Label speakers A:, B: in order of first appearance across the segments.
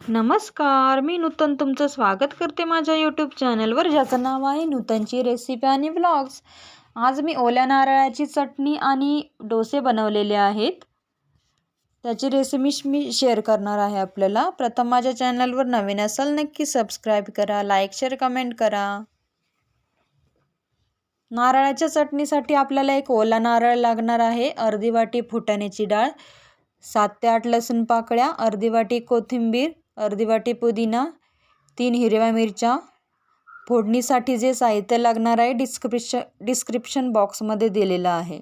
A: नमस्कार मी नूतन तुमचं स्वागत करते माझ्या यूट्यूब चॅनलवर ज्याचं नाव आहे नूतनची रेसिपी आणि व्लॉग्स आज मी ओल्या नारळाची चटणी आणि डोसे बनवलेले आहेत. त्याची रेसिपी मी शेअर करणार आहे आपल्याला. प्रथम माझ्या चॅनलवर नवीन असाल नक्की सबस्क्राईब करा लाईक शेअर कमेंट करा. नारळाच्या चटणीसाठी आपल्याला एक ओला नारळ लागणार आहे अर्धी वाटी फुटाण्याची डाळ सात ते आठ लसूण पाकळ्या अर्धी वाटी कोथिंबीर अर्धी वाटी पुदिना तीन हिरव्या मिरच्या. फोडणीसाठी जे साहित्य लागणार आहे डिस्क्रिप्श डिस्क्रिप्शन बॉक्समध्ये दिलेलं आहे.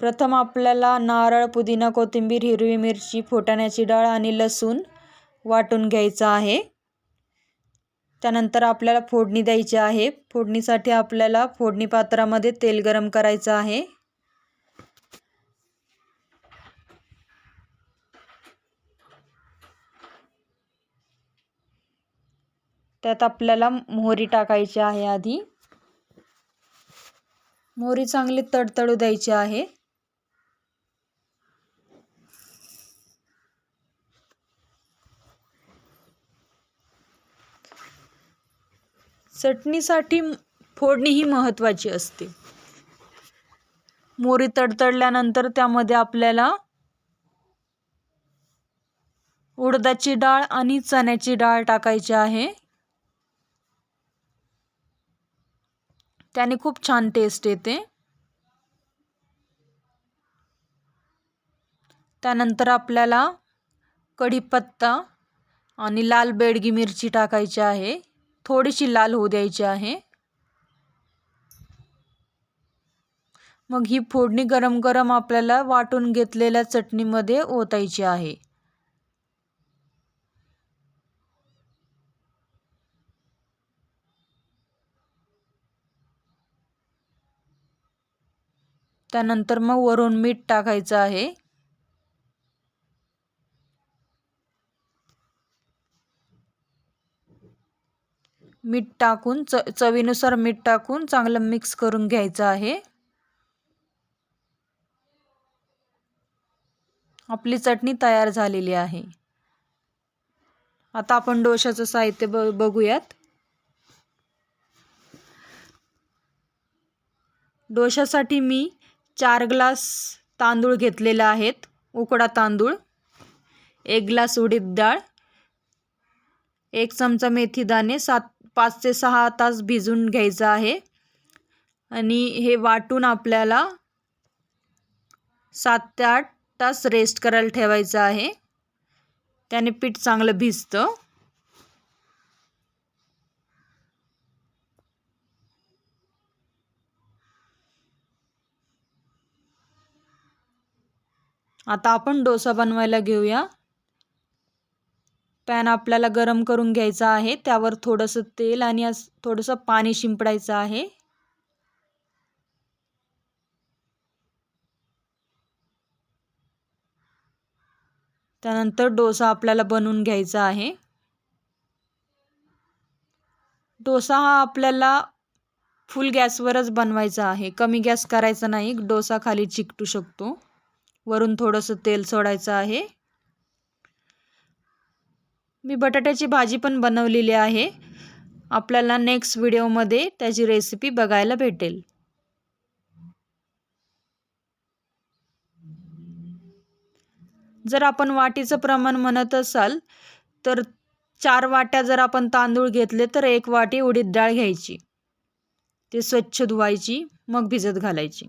A: प्रथम आपल्याला नारळ पुदिना कोथिंबीर हिरवी मिरची फोटाण्याची डाळ आणि लसूण वाटून घ्यायचं आहे. त्यानंतर आपल्याला फोडणी द्यायची आहे. फोडणीसाठी आपल्याला फोडणी पात्रामध्ये तेल गरम करायचं आहे. त्यात आपल्याला मोहरी टाकायची आहे आधी. मोहरी चांगली तडतडू द्यायची आहे. चटणीसाठी फोडणी ही महत्त्वाची असते. मोरी तडतडल्यानंतर त्यामध्ये आपल्याला उडदाची डाळ आणि चण्याची डाळ टाकायची आहे. त्याने खूप छान टेस्ट येते. त्यानंतर आपल्याला कढीपत्ता आणि लाल बेडगी मिरची टाकायची आहे. थोडीशी लाल होऊ द्यायची आहे. मग ही फोडणी गरम गरम आपल्याला वाटून घेतलेल्या चटणीमध्ये ओतायची आहे. त्यानंतर मग वरून मीठ टाकायचं आहे. मीठ टाकून च चवीनुसार मीठ टाकून चांगलं मिक्स करून घ्यायचं आहे. आपली चटणी तयार झालेली आहे. आता आपण डोशाचं साहित्य ब बघूयात. डोशासाठी मी चार ग्लास तांदूळ घेतलेले आहेत. उकडा तांदूळ एक ग्लास उडीद डाळ एक चमचा मेथी दाणे सात पाच ते सहा तास भिजून घ्यायचं आहे. आणि हे वाटून आपल्याला सात ते आठ तास रेस्ट करायला ठेवायचं आहे. त्याने पीठ चांगलं भिजतं. आता आपण डोसा बनवायला घेऊया. पॅन आपल्याला गरम करून घ्यायचा आहे. त्यावर थोडंसं तेल आणि थोडंसं पाणी शिंपडायचं आहे. त्यानंतर डोसा आपल्याला बनवून घ्यायचा आहे. डोसा हा आपल्याला फुल गॅसवरच बनवायचा आहे. कमी गॅस करायचा नाही. डोसा खाली चिकटू शकतो. वरून थोडंसं तेल सोडायचं आहे. मी बटाट्याची भाजी पण बनवलेली आहे. आपल्याला नेक्स्ट व्हिडिओमध्ये त्याची रेसिपी बघायला भेटेल. जर आपण वाटीचं प्रमाण म्हणत असाल तर चार वाट्या जर आपण तांदूळ घेतले तर एक वाटी उडीद डाळ घ्यायची. ते स्वच्छ धुवायची मग भिजत घालायची.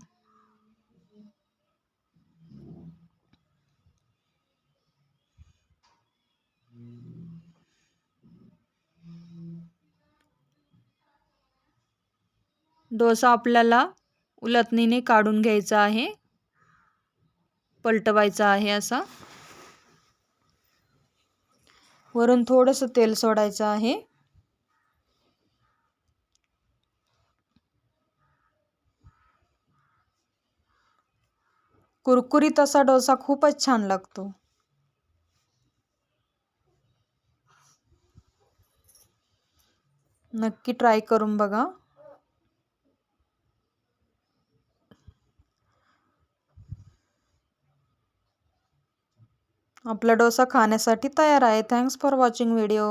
A: डोसा आपल्याला उलटणीने काढून घ्यायचा आहे. पलटवायचा आहे असा. वरून थोडंसं तेल सोडायचं आहे. कुरकुरीत असा डोसा खूपच छान लागतो. नक्की ट्राय करून बघा. आपला डोसा खाण्यासाठी तयार आहे. Thanks for watching video